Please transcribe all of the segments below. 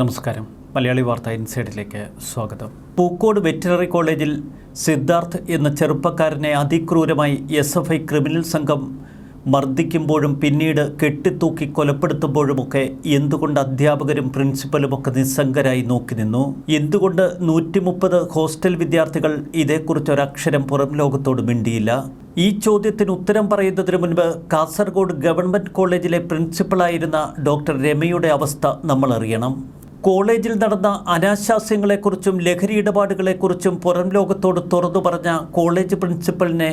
നമസ്കാരം. മലയാളി വാർത്ത ഇൻസൈഡിലേക്ക് സ്വാഗതം. പൂക്കോട് വെറ്റിനറി കോളേജിൽ സിദ്ധാർത്ഥ് എന്ന ചെറുപ്പക്കാരനെ അതിക്രൂരമായി എസ് എഫ് ഐ ക്രിമിനൽ സംഘം മർദ്ദിക്കുമ്പോഴും പിന്നീട് കെട്ടിത്തൂക്കി കൊലപ്പെടുത്തുമ്പോഴുമൊക്കെ എന്തുകൊണ്ട് അധ്യാപകരും പ്രിൻസിപ്പലുമൊക്കെ നിസ്സംഗരായി നോക്കി നിന്നു? എന്തുകൊണ്ട് നൂറ്റി മുപ്പത് ഹോസ്റ്റൽ വിദ്യാർത്ഥികൾ ഇതേക്കുറിച്ച് ഒരക്ഷരം പുറം ലോകത്തോട് മിണ്ടിയില്ല? ഈ ചോദ്യത്തിന് ഉത്തരം പറയുന്നതിന് മുൻപ് കാസർഗോഡ് ഗവൺമെന്റ് കോളേജിലെ പ്രിൻസിപ്പളായിരുന്ന ഡോക്ടർ രമയുടെ അവസ്ഥ നമ്മൾ അറിയണം. കോളേജിൽ നടന്ന അനാശാസ്യങ്ങളെക്കുറിച്ചും ലഹരി ഇടപാടുകളെക്കുറിച്ചും പുറം ലോകത്തോട് തുറന്നു പറഞ്ഞ കോളേജ് പ്രിൻസിപ്പലിനെ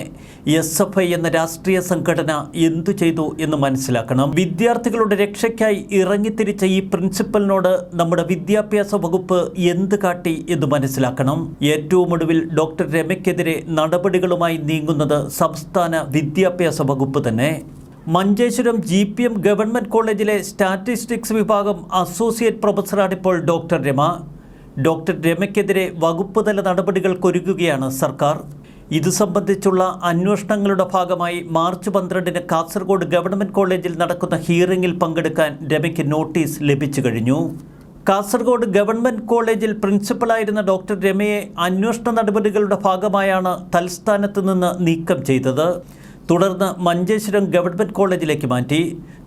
എസ് എഫ് ഐ എന്ന രാഷ്ട്രീയ സംഘടന എന്തു ചെയ്തു എന്ന് മനസ്സിലാക്കണം. വിദ്യാർത്ഥികളുടെ രക്ഷയ്ക്കായി ഇറങ്ങിത്തിരിച്ച ഈ പ്രിൻസിപ്പലിനോട് നമ്മുടെ വിദ്യാഭ്യാസ വകുപ്പ് എന്ത് കാട്ടി എന്ന് മനസ്സിലാക്കണം. ഏറ്റവും ഒടുവിൽ ഡോക്ടർ രമയ്ക്കെതിരെ നടപടികളുമായി നീങ്ങുന്നത് സംസ്ഥാന വിദ്യാഭ്യാസ വകുപ്പ് തന്നെ. Manjeshwaram G P M government കോളേജിലെ സ്റ്റാറ്റിസ്റ്റിക്സ് വിഭാഗം അസോസിയേറ്റ് പ്രൊഫസറാണിപ്പോൾ ഡോക്ടർ രമ. ഡോക്ടർ രമയ്ക്കെതിരെ വകുപ്പ് തല നടപടികൾക്കൊരുക്കുകയാണ് സർക്കാർ. ഇത് സംബന്ധിച്ചുള്ള അന്വേഷണങ്ങളുടെ ഭാഗമായി മാർച്ച് പന്ത്രണ്ടിന് കാസർഗോഡ് ഗവൺമെന്റ് കോളേജിൽ നടക്കുന്ന ഹിയറിംഗിൽ പങ്കെടുക്കാൻ രമയ്ക്ക് നോട്ടീസ് ലഭിച്ചു കഴിഞ്ഞു. കാസർഗോഡ് ഗവൺമെന്റ് കോളേജിൽ പ്രിൻസിപ്പലായിരുന്ന ഡോക്ടർ രമയെ അന്വേഷണ നടപടികളുടെ ഭാഗമായാണ് തൽസ്ഥാനത്ത് നിന്ന് നീക്കം ചെയ്തത്. തുടർന്ന് മഞ്ചേശ്വരം ഗവൺമെന്റ് കോളേജിലേക്ക് മാറ്റി.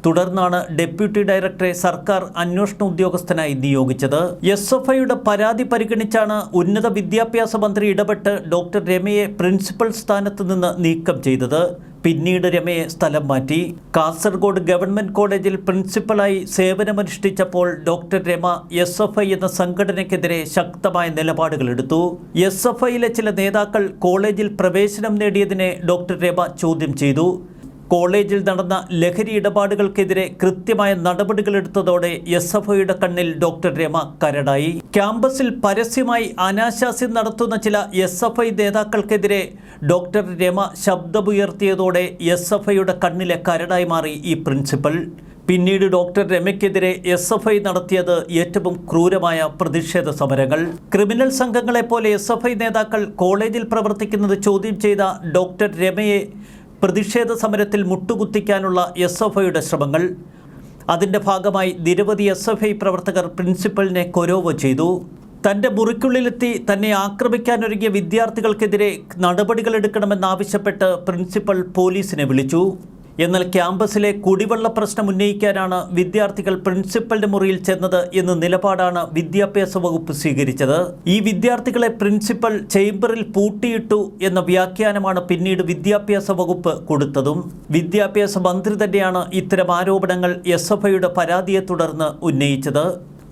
തുടർന്നാണ് ഡെപ്യൂട്ടി ഡയറക്ടറെ സർക്കാർ അന്വേഷണ ഉദ്യോഗസ്ഥനായി നിയോഗിച്ചത്. എസ് എഫ് ഐയുടെ പരാതി പരിഗണിച്ചാണ് ഉന്നത വിദ്യാഭ്യാസ മന്ത്രി ഇടപെട്ട് ഡോക്ടർ രമയെ പ്രിൻസിപ്പൽ സ്ഥാനത്ത് നിന്ന് നീക്കം ചെയ്തത്. പിന്നീട് രമയെ സ്ഥലം മാറ്റി. കാസർഗോഡ് ഗവൺമെന്റ് കോളേജിൽ പ്രിൻസിപ്പലായി സേവനമനുഷ്ഠിച്ചപ്പോൾ doctor Rama S F I എന്ന സംഘടനയ്ക്കെതിരെ ശക്തമായ നിലപാടുകളെടുത്തു എസ് എഫ് ഐയിലെ ചില നേതാക്കൾ കോളേജിൽ പ്രവേശനം നേടിയതിനെ ഡോക്ടർ രമ ചോദ്യം ചെയ്തു. കോളേജിൽ നടന്ന ലഹരി ഇടപാടുകൾക്കെതിരെ കൃത്യമായ നടപടികളെടുത്തതോടെ എസ് എഫ് ഐയുടെ കണ്ണിൽ ഡോക്ടർ രമ കരടായി. ക്യാമ്പസിൽ പരസ്യമായി അനാശാസ്യം നടത്തുന്ന ചില എസ് എഫ് ഐ നേതാക്കൾക്കെതിരെ ഡോക്ടർ രമ ശബ്ദമുയർത്തിയതോടെ എസ് എഫ് ഐയുടെ കണ്ണിലെ കരടായി മാറി ഈ പ്രിൻസിപ്പൽ. പിന്നീട് ഡോക്ടർ രമയ്ക്കെതിരെ എസ് എഫ് ഐ നടത്തിയത് ഏറ്റവും ക്രൂരമായ പ്രതിഷേധ സമരങ്ങൾ. ക്രിമിനൽ സംഘങ്ങളെപ്പോലെ എസ് എഫ് ഐ നേതാക്കൾ കോളേജിൽ പ്രവർത്തിക്കുന്നത് ചോദ്യം ചെയ്ത ഡോക്ടർ രമയെ പ്രതിഷേധ സമരത്തിൽ മുട്ടുകുത്തിക്കാനുള്ള എസ് എഫ് ഐയുടെ ശ്രമങ്ങൾ. അതിന്റെ ഭാഗമായി നിരവധി എസ് എഫ് ഐ പ്രവർത്തകർ പ്രിൻസിപ്പലിനെ കൊരോവ് ചെയ്തു. തന്റെ മുറിക്കുള്ളിലെത്തി തന്നെ ആക്രമിക്കാനൊരുങ്ങിയ വിദ്യാർത്ഥികൾക്കെതിരെ നടപടികളെടുക്കണമെന്നാവശ്യപ്പെട്ട് പ്രിൻസിപ്പൽ പോലീസിനെ വിളിച്ചു. എന്നാൽ ക്യാമ്പസിലെ കുടിവെള്ള പ്രശ്നം ഉന്നയിക്കാനാണ് വിദ്യാർത്ഥികൾ പ്രിൻസിപ്പലിന്റെ മുറിയിൽ ചെന്നത് എന്ന നിലപാടാണ് വിദ്യാഭ്യാസ വകുപ്പ് സ്വീകരിച്ചത്. ഈ വിദ്യാർത്ഥികളെ പ്രിൻസിപ്പൽ ചേംബറിൽ പൂട്ടിയിട്ടു എന്ന വ്യാഖ്യാനമാണ് പിന്നീട് വിദ്യാഭ്യാസ വകുപ്പ് കൊടുത്തതും. വിദ്യാഭ്യാസ മന്ത്രി തന്നെയാണ് ഇത്തരം ആരോപണങ്ങൾ എസ് എഫ് പരാതിയെ തുടർന്ന് ഉന്നയിച്ചത്.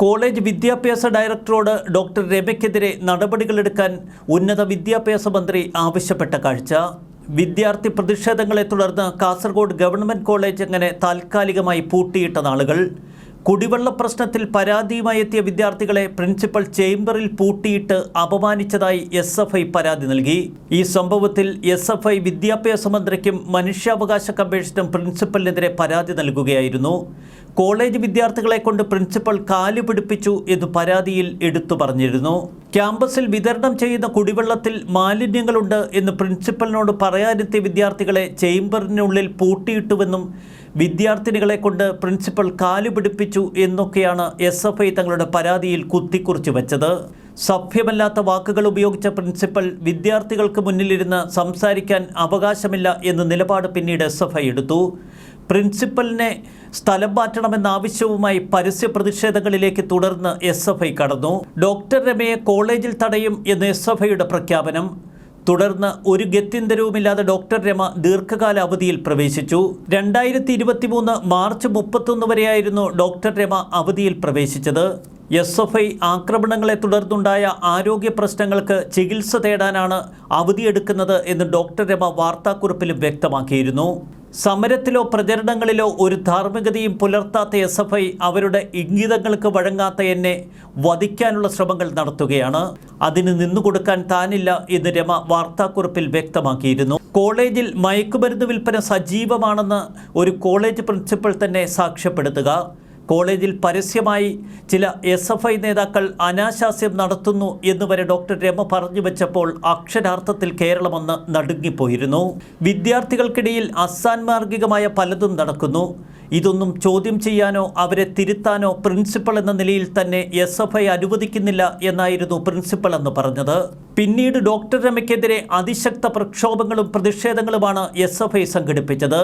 കോളേജ് വിദ്യാഭ്യാസ ഡയറക്ടറോട് ഡോക്ടർ രമയ്ക്കെതിരെ നടപടികളെടുക്കാൻ ഉന്നത വിദ്യാഭ്യാസ മന്ത്രി ആവശ്യപ്പെട്ട കാഴ്ച. വിദ്യാർത്ഥി പ്രതിഷേധങ്ങളെ തുടർന്ന് കാസർഗോഡ് ഗവൺമെന്റ് കോളേജ് എങ്ങനെ താൽക്കാലികമായി പൂട്ടിയിട്ട നാളുകൾ? കുടിവെള്ള പ്രശ്നത്തിൽ പരാതിയുമായി എത്തിയ വിദ്യാർത്ഥികളെ പ്രിൻസിപ്പൽ ചേംബറിൽ പൂട്ടിയിട്ട് അപമാനിച്ചതായി എസ് എഫ് ഐ പരാതി നൽകി. ഈ സംഭവത്തിൽ എസ് എഫ് ഐ വിദ്യാഭ്യാസ മന്ത്രിക്കും മനുഷ്യാവകാശ കമ്മീഷനും പ്രിൻസിപ്പലിനെതിരെ പരാതി നൽകുകയായിരുന്നു. കോളേജ് വിദ്യാർത്ഥികളെ കൊണ്ട് പ്രിൻസിപ്പൽ കാലു പിടിപ്പിച്ചു എന്ന് പരാതിയിൽ എടുത്തു പറഞ്ഞിരുന്നു. ക്യാമ്പസിൽ വിതരണം ചെയ്യുന്ന കുടിവെള്ളത്തിൽ മാലിന്യങ്ങളുണ്ട് എന്ന് പ്രിൻസിപ്പലിനോട് പറയാനെത്തിയ വിദ്യാർത്ഥികളെ ചേംബറിനുള്ളിൽ പൂട്ടിയിട്ടുവെന്നും വിദ്യാർത്ഥിനികളെ കൊണ്ട് പ്രിൻസിപ്പൽ കാലുപിടിപ്പിച്ചു എന്നൊക്കെയാണ് എസ് എഫ് ഐ തങ്ങളുടെ പരാതിയിൽ കുത്തിക്കുറിച്ച് വെച്ചത്. സഭ്യമല്ലാത്ത വാക്കുകൾ ഉപയോഗിച്ച പ്രിൻസിപ്പൽ വിദ്യാർത്ഥികൾക്ക് മുന്നിലിരുന്ന് സംസാരിക്കാൻ അവകാശമില്ല എന്ന നിലപാട് പിന്നീട് എസ് എഫ് ഐ എടുത്തു. പ്രിൻസിപ്പലിനെ സ്ഥലം മാറ്റണമെന്ന ആവശ്യവുമായി പരസ്യ പ്രതിഷേധങ്ങളിലേക്ക് തുടർന്ന് എസ് എഫ് ഐ കടന്നു. ഡോക്ടർ രമയെ കോളേജിൽ തടയും എന്ന് എസ് എഫ് ഐയുടെ പ്രഖ്യാപനം. തുടർന്ന് ഒരു ഗത്യന്തരവുമില്ലാതെ ഡോക്ടർ രമ ദീർഘകാല അവധിയിൽ പ്രവേശിച്ചു. രണ്ടായിരത്തി ഇരുപത്തി മൂന്ന് മാർച്ച് മുപ്പത്തൊന്ന് വരെയായിരുന്നു ഡോക്ടർ രമ അവധിയിൽ പ്രവേശിച്ചത്. എസ് എഫ് ഐ ആക്രമണങ്ങളെ തുടർന്നുണ്ടായ ആരോഗ്യ പ്രശ്നങ്ങൾക്ക് ചികിത്സ തേടാനാണ് അവധിയെടുക്കുന്നത് എന്ന് ഡോക്ടർ രമ വാർത്താക്കുറിപ്പിലും വ്യക്തമാക്കിയിരുന്നു. സമരത്തിലോ പ്രചരണങ്ങളിലോ ഒരു ധാർമ്മികതയും പുലർത്താത്ത എസ് എഫ് ഐ അവരുടെ ഇംഗിതങ്ങൾക്ക് വഴങ്ങാത്ത എന്നെ വധിക്കാനുള്ള ശ്രമങ്ങൾ നടത്തുകയാണ്. അതിന് നിന്നുകൊടുക്കാൻ താനില്ല എന്ന് രമ വാർത്താക്കുറിപ്പിൽ വ്യക്തമാക്കിയിരുന്നു. കോളേജിൽ മയക്കുമരുന്ന് വിൽപ്പന സജീവമാണെന്ന് ഒരു കോളേജ് പ്രിൻസിപ്പൽ തന്നെ സാക്ഷ്യപ്പെടുത്തുക. കോളേജിൽ പരസ്യമായി ചില എസ് എഫ് ഐ നേതാക്കൾ അനാശാസ്യം നടത്തുന്നു എന്നുവരെ ഡോക്ടർ രമ പറഞ്ഞു വെച്ചപ്പോൾ അക്ഷരാർത്ഥത്തിൽ കേരളമൊന്ന് നടുങ്ങിപ്പോയിരുന്നു. വിദ്യാർത്ഥികൾക്കിടയിൽ അസാൻമാർഗികമായ പലതും നടക്കുന്നു. ഇതൊന്നും ചോദ്യം ചെയ്യാനോ അവരെ തിരുത്താനോ പ്രിൻസിപ്പൾ എന്ന നിലയിൽ തന്നെ എസ് എഫ് ഐ അനുവദിക്കുന്നില്ല എന്നായിരുന്നു പ്രിൻസിപ്പൾ എന്ന് പറഞ്ഞത്. പിന്നീട് ഡോക്ടർ രമയ്ക്കെതിരെ അതിശക്ത പ്രക്ഷോഭങ്ങളും പ്രതിഷേധങ്ങളുമാണ് എസ് എഫ് ഐ സംഘടിപ്പിച്ചത്.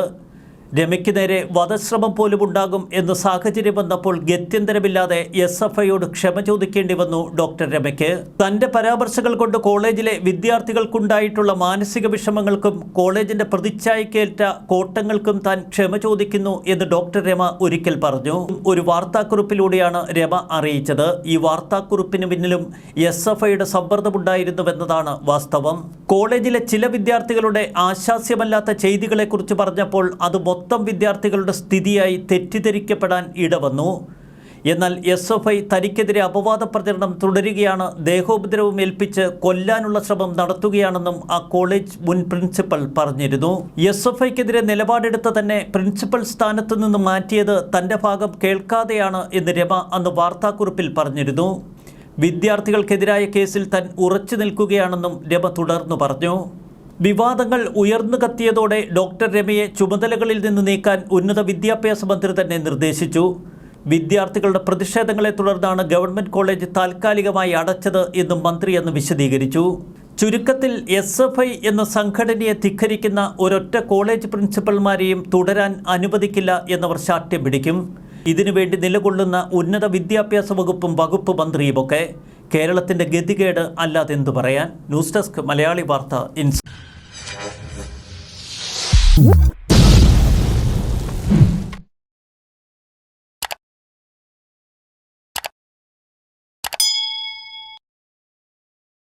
രമയ്ക്ക് നേരെ വധശ്രമം പോലും ഉണ്ടാകും എന്ന സാഹചര്യം വന്നപ്പോൾ ഗത്യന്തരമില്ലാതെ എസ് എഫ് ഐയോട് ക്ഷമ ചോദിക്കേണ്ടി വന്നു ഡോക്ടർ രമയ്ക്ക്. തന്റെ പരാമർശങ്ങൾ കൊണ്ട് കോളേജിലെ വിദ്യാർത്ഥികൾക്കുണ്ടായിട്ടുള്ള മാനസിക വിഷമങ്ങൾക്കും കോളേജിന്റെ പ്രതിച്ഛായക്കേറ്റ കോട്ടങ്ങൾക്കും താൻ ക്ഷമ ചോദിക്കുന്നു എന്ന് ഡോക്ടർ രമ ഒരിക്കൽ പറഞ്ഞു. ഒരു വാർത്താക്കുറിപ്പിലൂടെയാണ് രമ അറിയിച്ചത്. ഈ വാർത്താക്കുറിപ്പിന് പിന്നിലും എസ് എഫ് ഐയുടെ സമ്മർദ്ദമുണ്ടായിരുന്നുവെന്നതാണ് വാസ്തവം. കോളേജിലെ ചില വിദ്യാർത്ഥികളുടെ ആശാസ്യമല്ലാത്ത ചെയ്തികളെക്കുറിച്ച് പറഞ്ഞപ്പോൾ അത് വിദ്യാർത്ഥികളുടെ സ്ഥിതിയായി തെറ്റിദ്ധരിക്കപ്പെടാൻ ഇടവന്നു. എന്നാൽ എസ് എഫ് ഐ തനിക്കെതിരെ അപവാദ പ്രചരണം തുടരുകയാണ്. ദേഹോപദ്രവം ഏൽപ്പിച്ച് കൊല്ലാനുള്ള ശ്രമം നടത്തുകയാണെന്നും ആ കോളേജ് മുൻ പ്രിൻസിപ്പൽ പറഞ്ഞിരുന്നു. എസ് എഫ് ഐക്കെതിരെ നിലപാടെടുത്ത തന്നെ പ്രിൻസിപ്പൽ സ്ഥാനത്ത് നിന്ന് മാറ്റിയത് തന്റെ ഭാഗം കേൾക്കാതെയാണ് എന്ന് രമ അന്ന് വാർത്താക്കുറിപ്പിൽ പറഞ്ഞിരുന്നു. വിദ്യാർത്ഥികൾക്കെതിരായ കേസിൽ താൻ ഉറച്ചു നിൽക്കുകയാണെന്നും രമ തുടർന്നു പറഞ്ഞു. വിവാദങ്ങൾ ഉയർന്നു കത്തിയതോടെ ഡോക്ടർ രമയെ ചുമതലകളിൽ നിന്ന് നീക്കാൻ ഉന്നത വിദ്യാഭ്യാസ മന്ത്രി തന്നെ നിർദ്ദേശിച്ചു. വിദ്യാർത്ഥികളുടെ പ്രതിഷേധങ്ങളെ തുടർന്നാണ് ഗവൺമെന്റ് കോളേജ് താൽക്കാലികമായി അടച്ചത് എന്നും മന്ത്രി അന്ന് വിശദീകരിച്ചു. ചുരുക്കത്തിൽ എസ് എഫ് ഐ എന്ന സംഘടനയെ ധിഖരിക്കുന്ന ഒരൊറ്റ കോളേജ് പ്രിൻസിപ്പൽമാരെയും തുടരാൻ അനുവദിക്കില്ല എന്നവർ ശാഠ്യം പിടിക്കും ഇതിനുവേണ്ടി നിലകൊള്ളുന്ന ഉന്നത വിദ്യാഭ്യാസ വകുപ്പും വകുപ്പ് മന്ത്രിയുമൊക്കെ കേരളത്തിന്റെ ഗതികേട് അല്ലാതെന്തു പറയാൻ? ന്യൂസ് ഡെസ്ക് മലയാളി വാർത്ത ഇൻസ് Whoop.